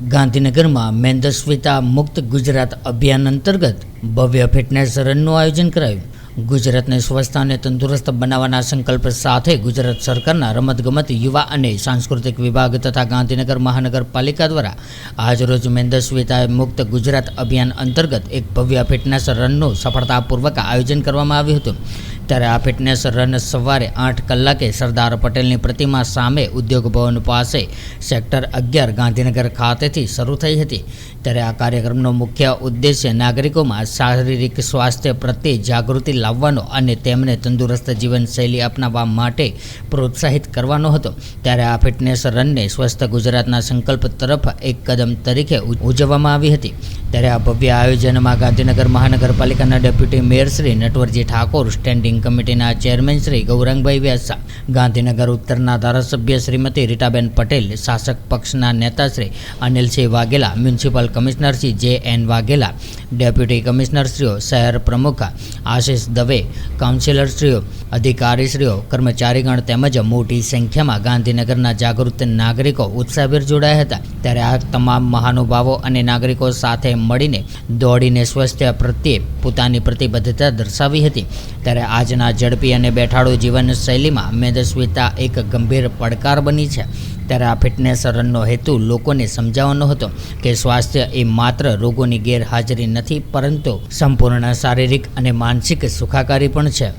ગાંધીનગરમાં મેંદસ્વિતા મુક્ત ગુજરાત અભિયાન અંતર્ગત ભવ્ય ફિટનેસ રનનું આયોજન કરાયું. ગુજરાતને સ્વસ્થ અને તંદુરસ્ત બનાવવાના સંકલ્પ સાથે ગુજરાત સરકારના રમતગમત, યુવા અને સાંસ્કૃતિક વિભાગ તથા ગાંધીનગર મહાનગરપાલિકા દ્વારા આજરોજ મેંદસ્વિતા મુક્ત ગુજરાત અભિયાન અંતર્ગત એક ભવ્ય ફિટનેસ રનનું સફળતાપૂર્વક આયોજન કરવામાં આવ્યું હતું. ત્યારે આ ફિટનેસ રન સવારે આઠ કલાકે સરદાર પટેલની પ્રતિમા સામે ઉદ્યોગ ભવન પાસે સેક્ટર અગિયાર ગાંધીનગર ખાતેથી શરૂ થઈ હતી. ત્યારે આ કાર્યક્રમનો મુખ્ય ઉદ્દેશ્ય નાગરિકોમાં શારીરિક સ્વાસ્થ્ય પ્રત્યે જાગૃતિ લાવવાનો અને તેમને તંદુરસ્ત જીવનશૈલી અપનાવવા માટે પ્રોત્સાહિત કરવાનો હતો. ત્યારે આ ફિટનેસ રનને સ્વસ્થ ગુજરાતના સંકલ્પ તરફ એક કદમ તરીકે ઉજવવામાં આવી હતી. ત્યારે આ ભવ્ય આયોજનમાં ગાંધીનગર મહાનગરપાલિકાના deputy mayor Shri Natwarji Thakor standing કમિટીના ચેરમેન શ્રી ગૌરંગભાઈ વ્યાસા, ગાંધીનગર ઉત્તરના ધારાસભ્ય શ્રીમતી રીટાબેન પટેલ, શાસક પક્ષના નેતા Shri Anilsinh Vaghela, municipal commissioner Shri J N Vaghela, deputy કમિશનરશ્રીઓ શહેર પ્રમુખ આશિષ દવે કાઉન્સિલરશ્રીઓ અધિકારીશ્રીઓ કર્મચારીગણ તેમજ મોટી સંખ્યામાં ગાંધીનગરના જાગૃત નાગરિકો ઉત્સાહભેર જોડાયા હતા. ત્યારે આ તમામ મહાનુભાવો અને નાગરિકો સાથે મળીને દોડીને સ્વાસ્થ્ય પ્રત્યે પોતાની પ્રતિબદ્ધતા દર્શાવી હતી. ત્યારે આજના ઝડપી અને બેઠાડુ જીવનશૈલીમાં મેદસ્વીતા એક ગંભીર પડકાર બની છે. ત્યારે આ ફિટનેસ રનનો હેતુ લોકોને સમજાવવાનો હતો કે સ્વાસ્થ્ય એ માત્ર રોગોની ગેરહાજરી નથી, પરંતુ સંપૂર્ણ શારીરિક અને માનસિક સુખાકારી પણ છે.